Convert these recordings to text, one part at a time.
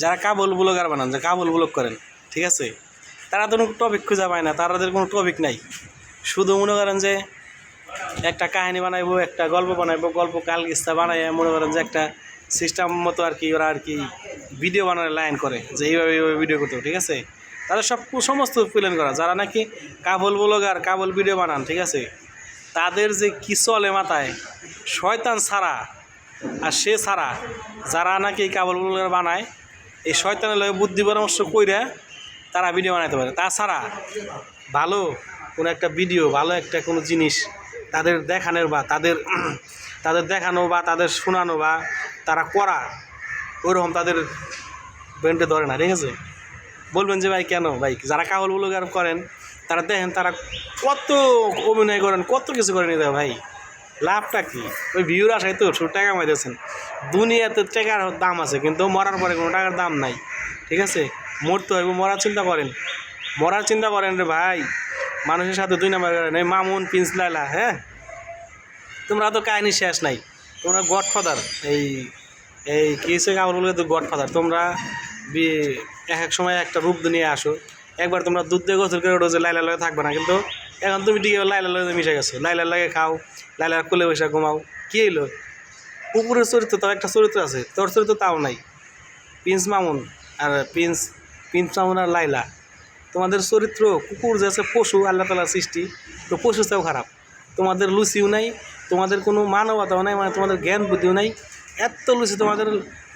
যারা কাবুল ব্লগার বানান যারা কাবুল ব্লগ করেন, ঠিক আছে? তারা তো টপিক খুঁজে পায় না তাদের কোনো টপিক নাই। শুধু মনে করেন যে একটা কাহিনী বানাইবো, একটা গল্প বানাইবো, গল্প কাল কিস্তা বানাই মনে করেন যে একটা সিস্টেম মতো আর কি ওরা আর কি ভিডিও বানানোর লাইন করে, যে এইভাবে এইভাবে ভিডিও করতে ঠিক আছে? তাদের সব সমস্ত প্ল্যান করা, যারা নাকি কাবুল ব্লগার, কাবুল ভিডিও বানান, ঠিক আছে? তাদের যে কি চলে মাথায়, শয়তান ছাড়া আর সে ছাড়া, যারা নাকি কাবুল ব্লগার বানায় এই শয়তানের লগে বুদ্ধি পরামর্শ কইরা তারা ভিডিও বানাতে পারে। তাছাড়া ভালো কোনো একটা ভিডিও ভালো একটা কোনো জিনিস তাদের দেখানোর বা তাদের তাদের দেখানো বা তাদের শোনানো বা তারা করা, ওইরকম তাদের ব্রেনটে ধরে না, ঠিক আছে? বলবেন যে ভাই কেন? ভাই যারা কাবুল ব্লগার করেন, তারা দেখেন তারা কত অভিনয় করেন, কত কিছু করে নিতে ভাই। লাভটা কি? ওই ভিউর আসায় তো, শুধু টাকা মাইতেছেন। দুনিয়াতে টাকার দাম আছে, কিন্তু মরার পরে কোনো টাকার দাম নাই। ঠিক আছে? মরতে হইব, মরার চিন্তা করেন। মরার চিন্তা করেন রে ভাই। মানুষের সাথে দুই নাম্বার করেন এই মামুন পিন্স লাইলা হ্যাঁ? তোমরা তো কাহিনী শেষ নাই। তোমরা গডফাদার, এই এই কি হয়েছে বলে তো গডফাদার। তোমরা এক এক সময় একটা রূপ নিয়ে আসো। একবার তোমরা দুধ দিয়ে গোসল করে ওঠো যে লাইলা লগে থাকবে না, কিন্তু এখন তুমি টিকে লাইলা লগে মিশে গেছো। লাইলার লাগে খাও, লাইলার কোলে বসে ঘুমাও। কী হইল? কুকুরের চরিত্র তাও একটা চরিত্র আছে, তোর চরিত্র তাও নাই। প্রিন্স মামুন আর প্রিন্স প্রিন্স মামুন আর লাইলা। তোমাদের চরিত্র, কুকুর যে আছে পশু, আল্লাহ তালার সৃষ্টি, তো পশু চাও খারাপ। তোমাদের লুচিও নাই, তোমাদের কোনো মানবতাও নাই মানে তোমাদের জ্ঞান বুদ্ধিও নাই। এত লুচি তোমাদের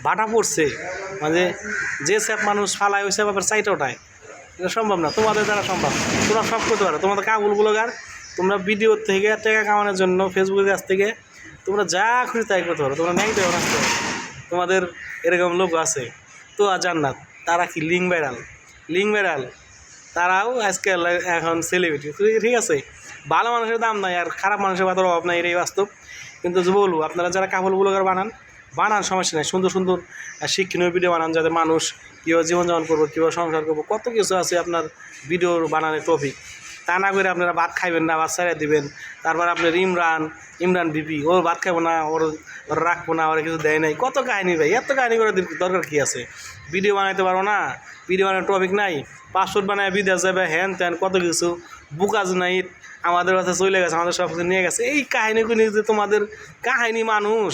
বাটা পড়ছে মানে যে স্যাপ মানুষ ফালায়, ওই স্যাপ আবার চাইটা ওঠায়। এটা সম্ভব না, তোমাদের দ্বারা সম্ভব। তোমরা সব করতে পারো। তোমাদের কাবুল ব্লগার তোমরা ভিডিও থেকে, টাকা কামানোর জন্য ফেসবুকের কাছ থেকে, তোমরা যা খুশি তাই করতে পারো। তোমরা নেগেটিভ আসতে পারো তোমাদের এরকম লোক আছে, তো আর জান্নাত। তারা কি লিঙ্ক ভাইরাল লিঙ্ক ভাইরাল তারাও আজকে লা- এখন সেলিব্রিটি ঠিক আছে, ভালো মানুষের দাম নাই, আর খারাপ মানুষের বাজার অভাব নাই, এটাই বাস্তব। কিন্তু বলব, আপনারা যারা কাপড় বানান বানান, সমস্যা নাই। সুন্দর সুন্দর শিক্ষণীয় ভিডিও বানান যাতে মানুষ কীভাবে জীবনযাপন করব, কীভাবে সংসার করব, কত কিছু আছে আপনার ভিডিও বানানোর টপিক তা না করে আপনারা ভাত খাইবেন না, ভাত ছাড়িয়ে দিবেন। তারপর আপনার ইমরান ইমরান বিপি ও ভাত খাব না, ওর রাখব না, ওর কিছু দেয় নাই। কত কাহিনী ভাই, এত কাহিনী করে দরকার কী আছে? ভিডিও বানাইতে পারো না ভিডিও বানানোর টপিক নাই। পাসপোর্ট বানায় বিদেশ যাবে, হ্যান ত্যান, কত কিছু। বুকাজ নাই আমাদের কাছে চলে গেছে, আমাদের সব কিছু নিয়ে গেছে। এই কাহিনীগুলি যে তোমাদের কাহিনী মানুষ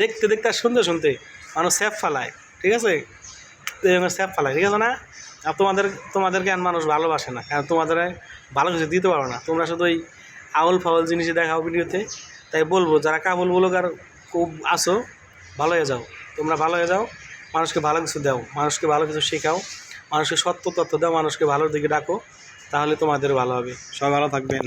দেখতে দেখতে আর শুনতে শুনতে মানুষ স্যাপ ফালায়, ঠিক আছে? স্যাপ ফালায়, ঠিক আছে না? আর তোমাদের তোমাদের জ্ঞান মানুষ ভালোবাসে না, কারণ তোমাদের ভালো কিছু দিতে পারো না। তোমরা শুধু ওই আউল ফাউল জিনিস দেখাও ভিডিওতে। তাই বলব, যারা কাবুল বলুক আর খুব আসো ভালো হয়ে যাও। তোমরা ভালো হয়ে যাও, মানুষকে ভালো কিছু দাও, মানুষকে ভালো কিছু শেখাও, মানুষকে সত্য তথ্য দাও, মানুষকে ভালোর দিকে ডাকো, তাহলে তোমাদের ভালো হবে। সবাই ভালো থাকবেন।